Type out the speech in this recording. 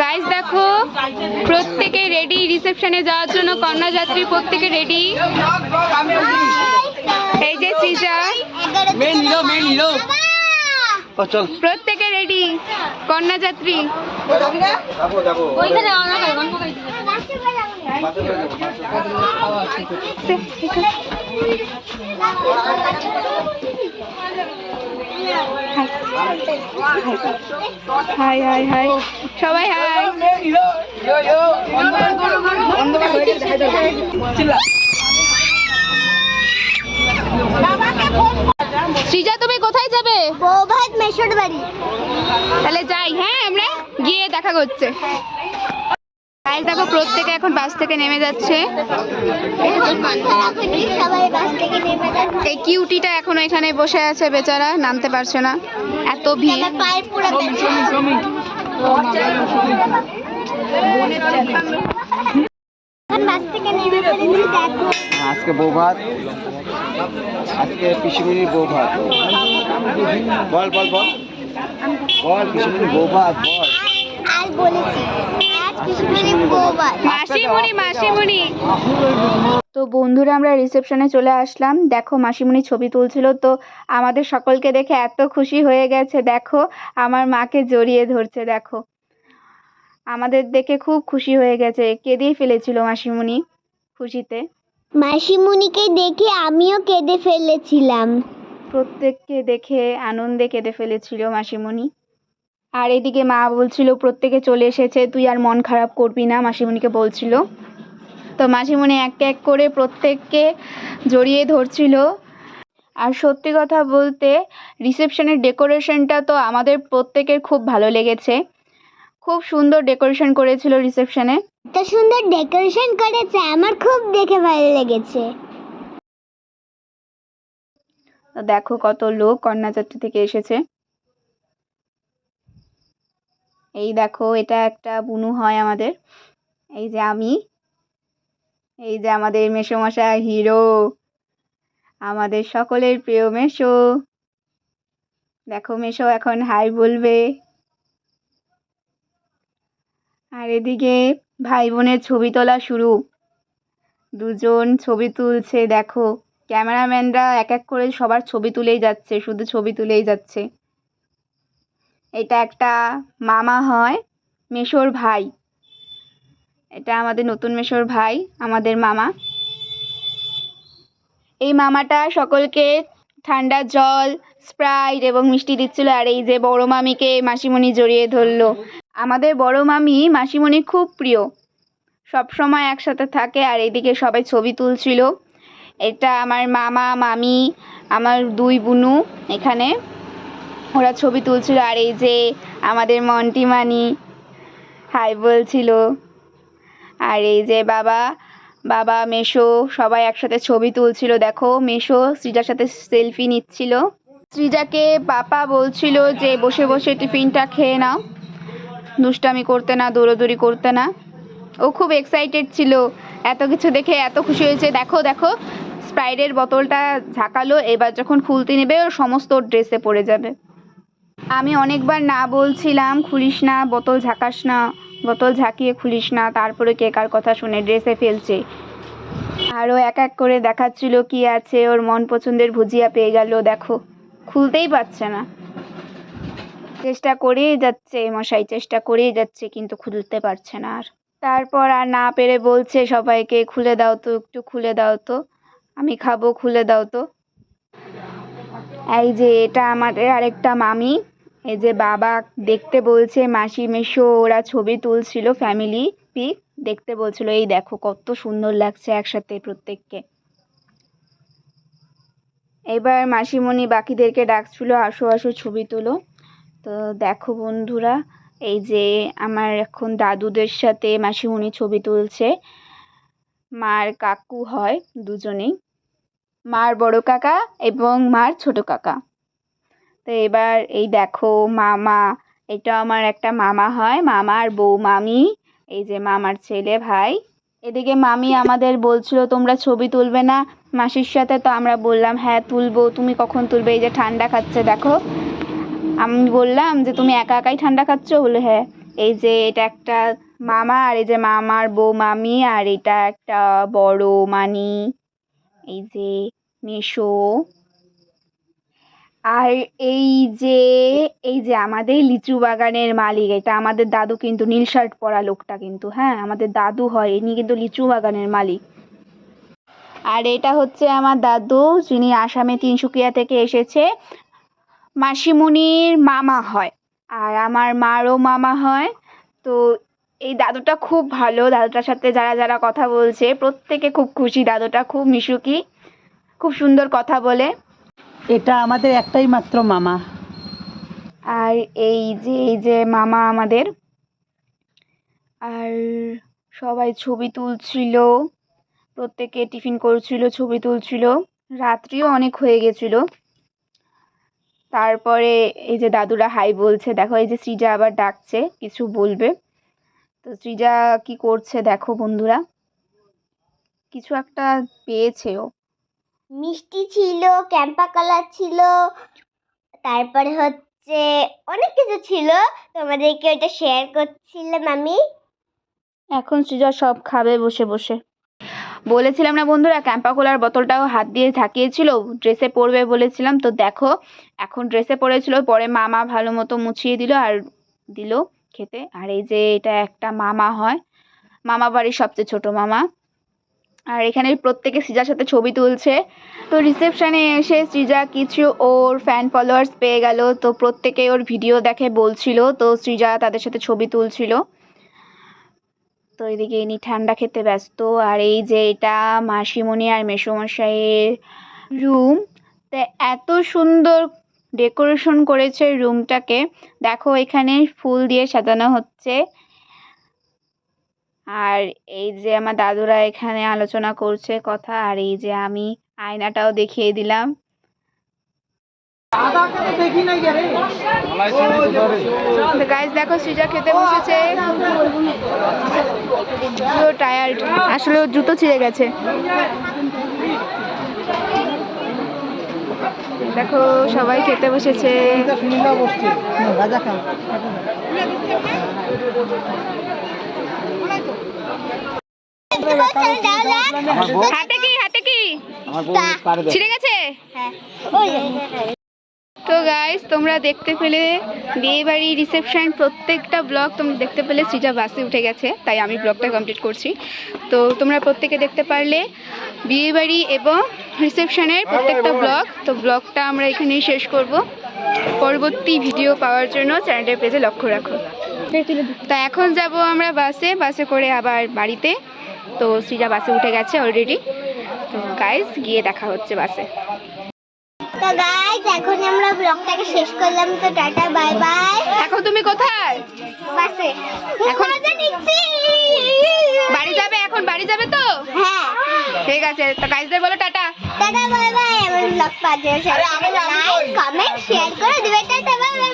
Guys দেখো প্রত্যেকে ready রিসেপশনে যাওয়ার জন্য কন্যাযাত্রী প্রত্যেকে রেডি এই যে সৃজা। ও চল। প্রত্যেকে রেডি কন্যাযাত্রী। Hi hi hi. সবাই হাই। সৃজা তুমি কোথায় যাবে? বৌভাত মেশোর বাড়ি। তাহলে যাই হ্যাঁ আমরা গিয়ে দেখা করছে গাইস দেখো প্রত্যেকে এখন বাস থেকে নেমে যাচ্ছে। সবাই বাস থেকে নেমে যাচ্ছে এই কিউটিটা এখন এখানে বসে আছে বেচারা নামতে পারছে না। এত ভিড়। আজকে বউ ভাত আজকে পিসিমণির বউ ভাত। বল বল বল। বল পিসিমণির বউ ভাত বল। তো বন্ধুরা আমরা রিসেপশনে চলে আসলাম। দেখো মাসিমণি ছবি তুলছিল তো আমাদের সকলকে দেখে এত খুশি হয়ে গেছে। দেখো আমার মাকে জড়িয়ে ধরছে দেখো। আমাদের দেখে খুব খুশি হয়ে গেছে। কেঁদেই ফেলেছিল মাসিমণি খুশিতে? মাসিমণিকে দেখে আমিও কেঁদে ফেলেছিলাম। প্রত্যেককে দেখে আনন্দে কেঁদে ফেলেছিল মাসিমণি। আর এদিকে মা বলছিল, প্রত্যেকে চলে এসেছে, তুই আর মন খারাপ করবি না, মাসিমণিকে বলছিল। তো মাসিমণি এক এক করে প্রত্যেককে জড়িয়ে ধরছিল। আর সত্যি কথা বলতে, রিসেপশনের ডেকোরেশনটা তো আমাদের প্রত্যেকের খুব ভালো লেগেছে। খুব সুন্দর ডেকোরেশন করেছিল রিসেপশনে। এত সুন্দর ডেকোরেশন করেছে, আমার খুব দেখে ভালো লেগেছে। দেখো কত লোক কন্যাযাত্রী থেকে এসেছে। এই দেখো, এটা একটা বুনু হয় আমাদের। এই যে আমি, এই যে আমাদের মেসোমশাই, হিরো, আমাদের সকলের প্রিয় মেসো। দেখো মেসো এখন হাই বলবে। আর এদিকে ভাই বোনের ছবি তোলা শুরু। দুজন ছবি তুলছে, দেখো। ক্যামেরাম্যানরা এক এক করে সবার ছবি তুলেই যাচ্ছে, শুধু ছবি তুলেই যাচ্ছে। এটা একটা মামা হয়, মেশোর ভাই। এটা আমাদের নতুন মেশোর ভাই, আমাদের মামা। এই মামাটা সকলকে ঠান্ডা জল, স্প্রাইট এবং মিষ্টি দিচ্ছিল, আর এই যে বড় মামিকে মাসিমণি জড়িয়ে ধরলো। আমাদের বড় মামি, মাসিমণি খুব প্রিয়। সব সময় একসাথে থাকে আর এদিকে সবাই ছবি তুলছিল। এটা আমার মামা, মামি, আমার দুই বুনু এখানে। ওরা ছবি তুলছিল আর এই যে আমাদের মন্টি মানি, হাই বলছিল। আর এই যে বাবা বাবা, মেশো সবাই একসাথে ছবি তুলছিল। দেখো, মেশো সৃজার সাথে সেলফি নিচ্ছিল। সৃজাকে পাপা বলছিল যে বসে বসে টিফিনটা খেয়ে নাও। দুষ্টামি করতে না, দৌড়োদৌড়ি করতে না। ও খুব এক্সাইটেড ছিল। এত কিছু দেখে এত খুশি হয়েছে। দেখো দেখো, স্প্রাইটের বোতলটা ঝাঁকালো। এবার যখন খুলতে নেবে, ওর সমস্ত ড্রেসে পড়ে যাবে। আমি অনেকবার না বলছিলাম, খুলিস না, বোতল ঝাঁকাস না, বোতল ঝাঁকিয়ে খুলিস না। তারপরে কে কার কথা শুনে ড্রেসে ফেলছে। আরও এক এক করে দেখাচ্ছিল কি আছে। ওর মন পছন্দের ভুজিয়া পেয়ে গেল। দেখো, খুলতেই পারছে না। চেষ্টা করেই যাচ্ছে, মশাই চেষ্টা করেই যাচ্ছে, কিন্তু খুলতে পারছে না আর। তারপর আর না পেরে বলছে সবাইকে, খুলে দাও তো একটু, খুলে দাও তো। আমি খাব, খুলে দাও তো। এই যে এটা আমাদের আরেকটা মামি, এই যে বাবা দেখতে বলছে, মাসি মেশো ওরা ছবি তুলছিল ফ্যামিলি পিক। দেখতে বলছিল, এই দেখো কত সুন্দর লাগছে একসাথে প্রত্যেককে। এবার মাসিমণি বাকিদেরকে ডাকছিল, আসো আসো, ছবি তোলো। তো দেখো বন্ধুরা, এই যে আমার এখন দাদুদের সাথে মাসিমণি ছবি তুলছে। মার কাকু হয় দুজনেই। মার বড় কাকা এবং মার ছোট কাকা। তো এবার এই দেখো মামা, এটা আমার একটা মামা হয় মামার বউ মামি এই যে মামার ছেলে ভাই। এদিকে মামি আমাদের বলছিল, তোমরা ছবি তুলবে না মাসির সাথে। তো আমরা বললাম হ্যাঁ তুলবো। তুমি কখন তুলবে? এই যে ঠান্ডা খাচ্ছে, দেখো। আমি বললাম যে, তুমি একা একাই ঠান্ডা খাচ্ছ? বলে হ্যাঁ। এই যে, এটা একটা মামা, আর এই যে মামার বউ মামি আর এটা একটা বড় মানি, এই যে মেশো। আর এই যে এই যে আমাদের লিচু বাগানের মালিক, এটা আমাদের দাদু কিন্তু, নীল শার্ট পরা লোকটা কিন্তু হ্যাঁ আমাদের দাদু হয়, ইনি কিন্তু লিচু বাগানের মালিক। আর এটা হচ্ছে আমার দাদু, যিনি আসামে তিনসুকিয়া থেকে এসেছে। মাসিমণির মামা হয়। আর আমার মারও মামা হয়। তো এই দাদুটা খুব ভালো। দাদুটার সাথে যারা যারা কথা বলছে প্রত্যেকে খুব খুশি। দাদুটা খুব মিশুকি খুব সুন্দর কথা বলে। এটা আমাদের একটাই মাত্র মামা। আর এই যে এই যে মামা আমাদের। আর সবাই ছবি তুলছিল। প্রত্যেকে টিফিন করছিল ছবি তুলছিল। রাত্রিও অনেক হয়ে গেছিল। তারপরে এই যে দাদুরা হাই বলছে দেখো এই যে সৃজা আবার ডাকছে কিছু বলবে? তো সৃজা কি করছে দেখো বন্ধুরা। কিছু একটা পেয়েছে ও মিষ্টি ছিল ক্যাম্পা কালার ছিল তারপরে হচ্ছে অনেক কিছু ছিল। তোমাদেরকে ওটা শেয়ার করছিলাম আমি। এখন সৃজা সব খাবে বসে বসে। বলেছিলাম না বন্ধুরা ক্যাম্পা কোলার বোতলটাও হাত দিয়ে ঝাঁকিয়েছিল ড্রেসে পরবে বলেছিলাম। তো দেখো, এখন ড্রেসে পরেছিল পরে মামা ভালো মতো মুছিয়ে দিল আর দিল খেতে। আর এই যে এটা একটা মামা হয়, মামা বাড়ির সবচেয়ে ছোট মামা। আর এখানে প্রত্যেকে সৃজার সাথে ছবি তুলছে। তো রিসেপশানে এসে সৃজা কিছু ওর ফ্যান ফলোয়ার্স পেয়ে গেল। তো প্রত্যেকে ওর ভিডিও দেখে বলছিল। তো সৃজা তাদের সাথে ছবি তুলছিল। তো এদিকে ইনি ঠান্ডা খেতে ব্যস্ত। আর এই যে এটা মাসিমণি আর মেসোমশাইয়ের রুম তা এত সুন্দর ডেকোরেশন করেছে রুমটাকে দেখো এখানে ফুল দিয়ে সাজানো হচ্ছে। আর এই যে আমার দাদুরা এখানে আলোচনা করছে কথা, আর এই যে আমি আয়নাটাও দেখিয়ে দিলাম। গাইজ দেখো সৃজা খেতে বসেছে। পুরো টায়ার্ড আসলে জুতো ছিঁড়ে গেছে। দেখো সবাই খেতে বসেছে। আমার বউ হাতে কি? হাতে কি। ছিঁড়ে গেছে? হ্যাঁ। তো গাইস তোমরা দেখতে পেলে বিয়ে বাড়ি রিসেপশন প্রত্যেকটা ব্লগ তোমরা দেখতে পেলে, সৃজা বাসে উঠে গেছে, তাই আমি ব্লগটা কমপ্লিট করছি। তো তোমরা প্রত্যেকে দেখতে পারলে বিয়ে বাড়ি এবং রিসেপশনের প্রত্যেকটা ব্লগ তো ব্লগটা আমরা এখানেই শেষ করব। পরবর্তী ভিডিও পাওয়ার জন্য চ্যানেলের পেজে লক্ষ্য রাখো। তা এখন যাব আমরা বাসে বাসে করে আবার বাড়িতে। তো সৃজা বাসে উঠে গেছে অলরেডি তো গাইস গিয়ে দেখা হচ্ছে বাসে। তো গাইজ এখন আমরা ব্লগটাকে শেষ করলাম তো টাটা বাই বাই এখন তুমি কোথায়? বাসে। এখন মজা নিচ্ছি বাড়ি যাবে এখন? বাড়ি যাবে তো? হ্যাঁ। ঠিক আছে তো গাইজদের বলো টাটা। টাটা বাই বাই আমার ব্লগ পাজে লাইক কমেন্ট শেয়ার করে দিবে। Tata bye by